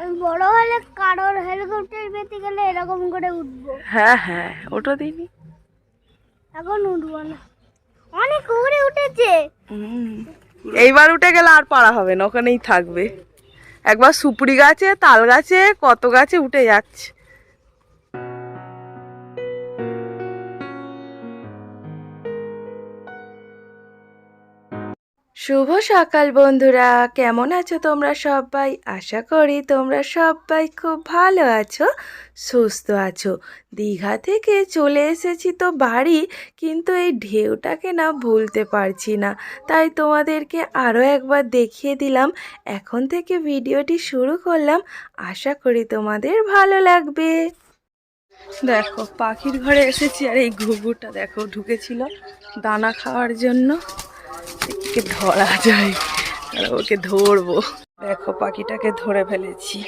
আমি বড় হলে কারোর হেলিকপ্টার পেতে গেলে এরকম করে উঠবো। হ্যাঁ হ্যাঁ ওটা দিনি এখন উঠবো না। অনেক উপরে উঠেছে। এইবার উঠে গেলে আর পারা হবে না ওখানেই থাকবে। একবার সুপুরি গাছে তাল গাছে কত গাছে উঠে যাচ্ছে। শুভ সকাল বন্ধুরা, কেমন আছো তোমরা সবাই? আশা করি তোমরা সবাই খুব ভালো আছো, সুস্থ আছো। দীঘা থেকে চলে এসেছি তো বাড়ি, কিন্তু এই ঢেউটাকে না ভুলতে পারছি না। তাই তোমাদেরকে আরও একবার দেখিয়ে দিলাম, এখন থেকে ভিডিওটি শুরু করলাম। আশা করি তোমাদের ভালো লাগবে। দেখো, পাখির ঘরে এসেছি আর এই ঘুঘুরটা দেখো, ঢুকেছিল দানা খাওয়ার জন্য। ধরা যায় আর ওকে ধরবো। দেখো পাখিটাকে ধরে ফেলেছি।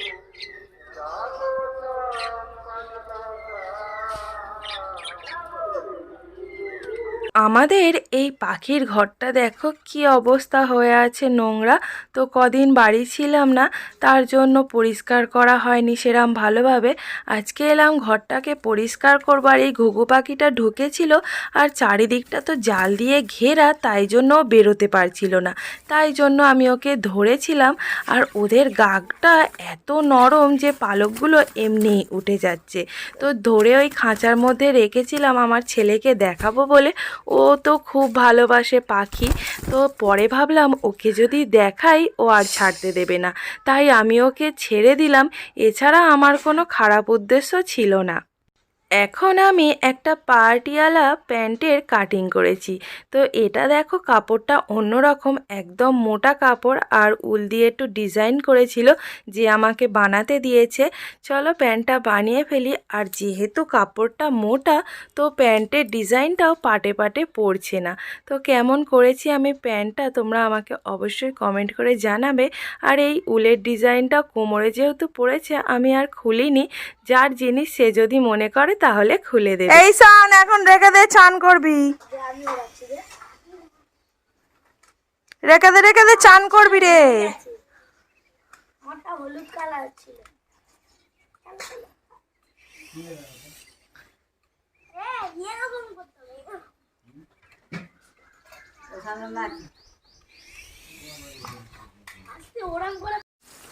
আমাদের এই পাখির ঘরটা দেখো কি অবস্থা হয়ে আছে নোংরা। তো কদিন বাড়ি ছিলাম না, তার জন্য পরিষ্কার করা হয়নি সেরম ভালোভাবে। আজকে এলাম ঘরটাকে পরিষ্কার করবার। এই ঘুঘু পাখিটা ঢুকেছিল আর চারিদিকটা তো জাল দিয়ে ঘেরা, তাই জন্য বেরোতে পারছিল না। তাই জন্য আমি ওকে ধরেছিলাম আর ওদের গাগটা এত নরম যে পালকগুলো এমনি উঠে যাচ্ছে। তো ধরে ওই খাঁচার মধ্যে রেখেছিলাম আমার ছেলেকে দেখাবো বলে। ও তো খুব ভালোবাসে পাখি। তো পরে ভাবলাম ওকে যদি দেখাই, ও আর ছাড়তে দেবে না। তাই আমি ওকে ছেড়ে দিলাম। এছাড়া আমার কোনো খারাপ উদ্দেশ্য ছিল না। এখন আমি একটা পার্টিওয়ালা প্যান্টের কাটিং করেছি। তো এটা দেখো কাপড়টা অন্যরকম, একদম মোটা কাপড় আর উল দিয়ে একটু ডিজাইন করেছিল যে আমাকে বানাতে দিয়েছে। চলো প্যান্টটা বানিয়ে ফেলি আর যেহেতু কাপড়টা মোটা, তো প্যান্টের ডিজাইনটাও পাটে পাটে পড়ছে না। তো কেমন করেছি আমি প্যান্টটা তোমরা আমাকে অবশ্যই কমেন্ট করে জানাবে। আর এই উলের ডিজাইনটা কোমরে যেহেতু পড়েছে, আমি আর খুলিনি। যার জিনিস সে যদি মনে করে তাহলে খুলে দেবে। এই সান এখন রেখে দে চান করবি। রেখে দে রেখে দে চান করবি রে। হলুদ কালার ছিল।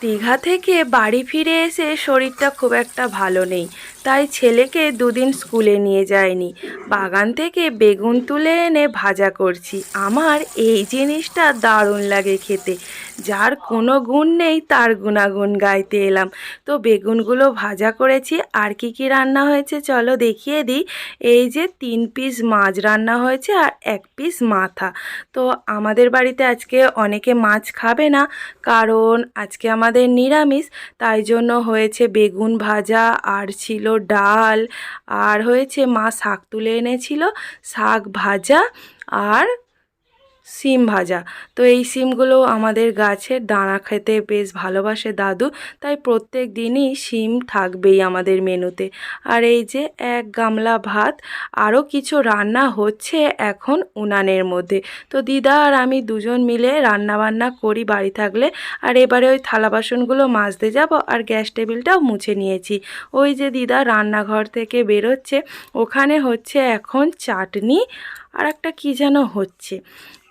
দীঘা থেকে বাড়ি ফিরে এসে শরীরটা খুব একটা ভালো নেই। তাই ছেলেকে দুদিন স্কুলে নিয়ে যায়নি। বাগান থেকে বেগুন তুলে এনে ভাজা করছি। আমার এই জিনিসটা দারুণ লাগে খেতে। যার কোনো গুণ নেই, তার গুণাগুণ গাইতে এলাম। তো বেগুনগুলো ভাজা করেছি, আর কি কি রান্না হয়েছে চলো দেখিয়ে দিই। এই যে তিন পিস মাছ রান্না হয়েছে আর এক পিস মাথা। তো আমাদের বাড়িতে আজকে অনেকে মাছ খাবে না, কারণ আজকে আমাদের নিরামিষ, তাই জন্য হয়েছে বেগুন ভাজা, আর ছিল ডাল, আর হয়েছে মা শাক তুলে এনেছিল, শাক ভাজা, আর সিম ভাজা। তো এই সিমগুলো আমাদের গাছের দানা খেতে বেশ ভালোবাসে দাদু, তাই প্রত্যেক দিনই সিম থাকবেই আমাদের মেনুতে। আর এই যে এক গামলা ভাত, আরও কিছু রান্না হচ্ছে এখন উনানের মধ্যে। তো দিদা আর আমি দুজন মিলে রান্না বান্না করি বাড়ি থাকলে। আর এবারে ওই থালা বাসনগুলো মাজতে যাব আর গ্যাস টেবিলটাও মুছে নিয়েছি। ওই যে দিদা রান্নাঘর থেকে বেরোচ্ছে, ওখানে হচ্ছে এখন চাটনি। আর একটা কী যেন হচ্ছে।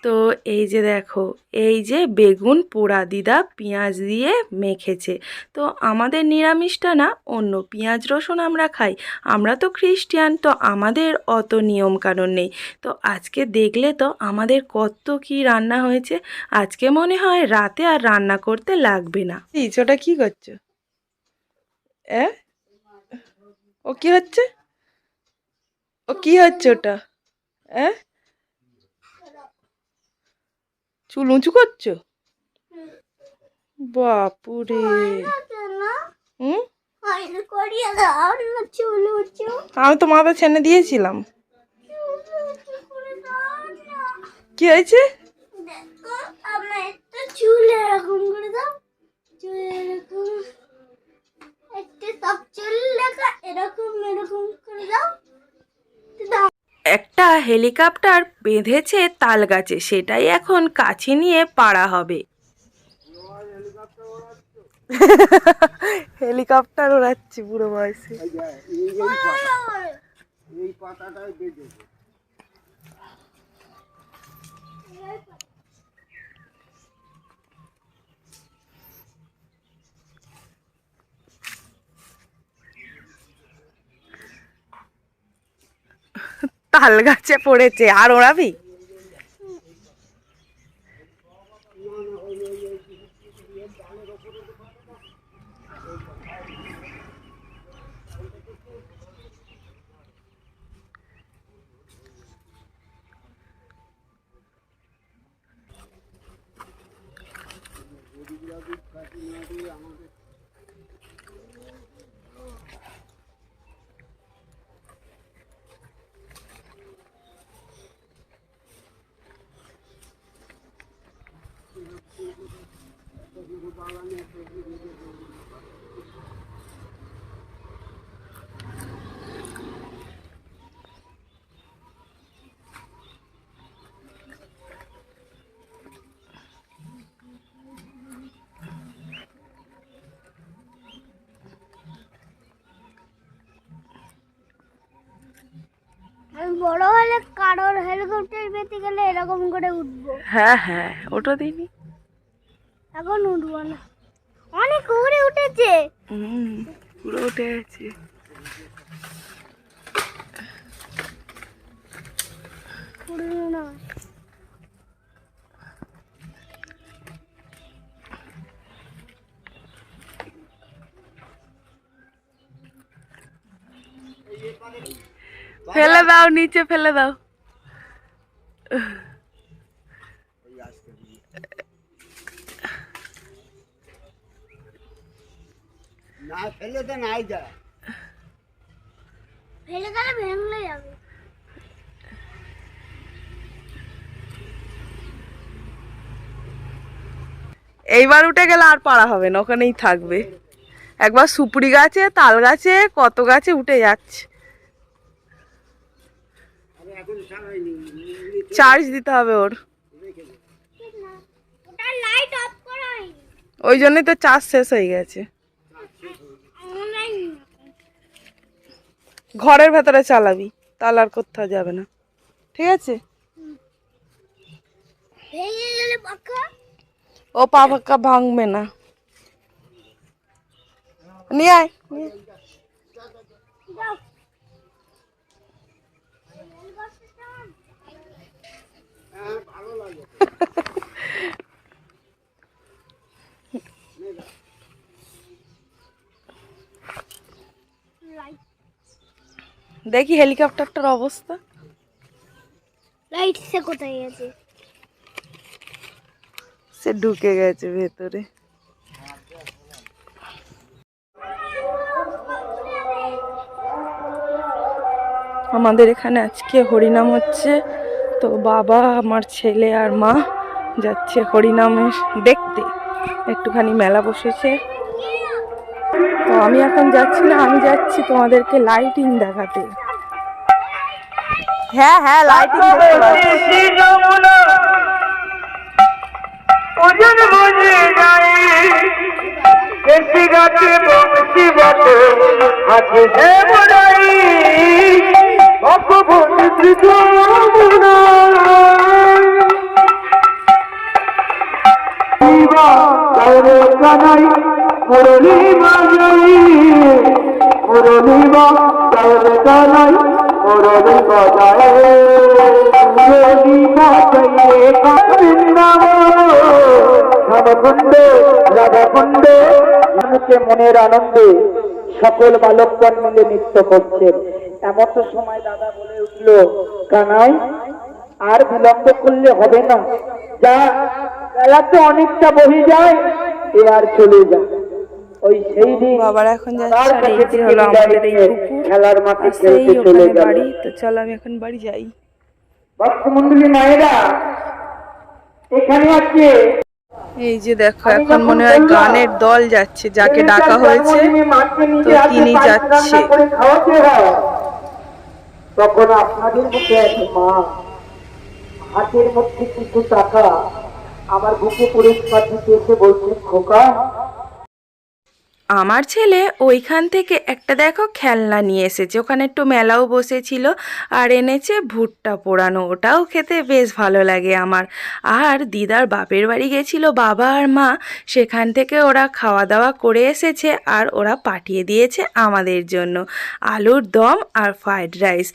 তো এই যে দেখো, এই যে বেগুন পোড়া দিদা পেঁয়াজ দিয়ে মেখেছে। তো আমাদের নিরামিষটা না অন্য, পেঁয়াজ রসুন আমরা খাই, আমরা তো খ্রিস্টিয়ান তো আমাদের অত নিয়ম কানুন নেই। তো আজকে দেখলে তো আমাদের কত কি রান্না হয়েছে, আজকে মনে হয় রাতে আর রান্না করতে লাগবে না। ওটা কি করছ? এ ও কি হচ্ছে? ও কি হচ্ছে ওটা? এ চুল উঁচু করছ? বাপুরে। আমি তো মাথা ছেনে দিয়েছিলাম। কি হয়েছে? চুল এরকম করে দাও চুল এরকম একটা সব চুল লেখা এরকম এরকম করে দাও দাও একটা হেলিকপ্টার বেঁধেছে তাল গাছে সেটাই এখন কাছে নিয়ে পাড়া হবে। হেলিকপ্টার ওড়াচ্ছি বুড়ো বয়সে। এই পাতাটাই বেঁধেছে। তাল গাছে পড়েছে। আর ওড়াবি বড় হলে কারোর হেলিকপ্টার পেতে গেলে এরকম করে উঠবো। হ্যাঁ হ্যাঁ ওটা দিনি এখন উঠবো না। অনেক উপরে উঠেছে। হুম পুরো উঠে গেছে উঠবো না। ফেলে দাও নিচে ফেলে দাও। ওই আসতে দিই। না ফেলে তো নাই যায় ফেলে গেলে ভেঙে যাবে। এইবার উঠে গেলে আর পারা হবে না ওখানেই থাকবে। একবার সুপুরি গাছে তাল গাছে কত গাছে উঠে যাচ্ছে। চার্জ দিতে হবে ওর। ওই জন্যই তো চার্জ শেষ হয়ে গেছে। ঘরের ভেতরে চালাবি তাহলে আর কোথাও যাবে না। ঠিক আছে? ও পা ফাঁকা ভাঙবে না। নিয়ে আয় নিয়ে আয়। যাও হ্যাঁ ভালো লাগে লাইট দেখি হেলিকপ্টারটার অবস্থা। লাইট সে কোথায় গেছে সে ঢুকে গেছে ভেতরে। আমাদের এখানে আজকে হরিনাম হচ্ছে। তো বাবা আমার ছেলে আর মা যাচ্ছে হরিনামের দেখতে। একটুখানি মেলা বসেছে। তো আমি এখন যাচ্ছি না আমি যাচ্ছি তোমাদেরকে লাইটিং দেখাতে। হ্যাঁ হ্যাঁ লাইটিং ওজন বুঝে যাই এসি গাছে বংশী বটে হাতে বড়াই মনের আনন্দে সকল বালকগণ মিলে নৃত্য করছেন। এমন তো সময় দাদা বলে উঠল, কানাই, আর বিলম্ব করলে হবে না। যা বেলা তো অনেকটা বহি যায়, এবার চলে যায় বাবার এখন যাচ্ছে। এই হলো আমাদের এই পুকুর খেলার মাঠে খেলতে চলে গেল। বাড়ি তো চলো আমি এখন বাড়ি যাই। ভক্তমন্ডলী মায়েরা এখানে আছে। এই যে দেখো এখন মনে হয় গানের দল যাচ্ছে যাকে ডাকা হয়েছে তো তিনি যাচ্ছে। তখন আপনাদের মুখে এক মা হাতের মধ্যে কিছু টাকা আমার বুকে পুরস্কার দিতে এসে বলছেন খোকা আমার ছেলে ওইখান থেকে একটা দেখো খেলনা নিয়ে এসেছে। ওখানে একটু মেলাও বসেছিল আর এনেছে ভুট্টা পোড়ানো। ওটাও খেতে বেশ ভালো লাগে আমার। আর দিদার বাপের বাড়ি গেছিল বাবা আর মা। সেখান থেকে ওরা খাওয়া দাওয়া করে এসেছে আর ওরা পাঠিয়ে দিয়েছে আমাদের জন্য। আলুর দম আর ফ্রাইড রাইস।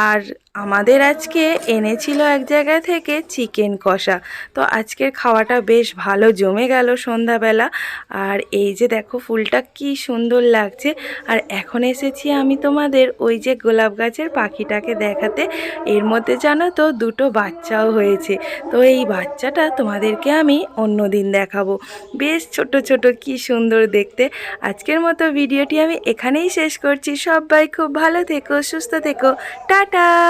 আর আমাদের আজকে এনেছিল এক জায়গা থেকে চিকেন কষা। তো আজকের খাওয়াটা বেশ ভালো, জমে গেল সন্ধ্যাবেলা। আর এই যে দেখো ফুলটা কি সুন্দর লাগছে। আর এখন এসেছি আমি তোমাদের ওই যে গোলাপ গাছের পাখিটাকে দেখাতে। এর মধ্যে জানো তো দুটো বাচ্চাও হয়েছে। তো এই বাচ্চাটা তোমাদেরকে আমি অন্য দিন দেখাবো। বেশ ছোট ছোট, কি সুন্দর দেখতে। আজকের মতো ভিডিওটি আমি এখানেই শেষ করছি। সবাই খুব ভালো থেকো, সুস্থ থেকো। টাটা!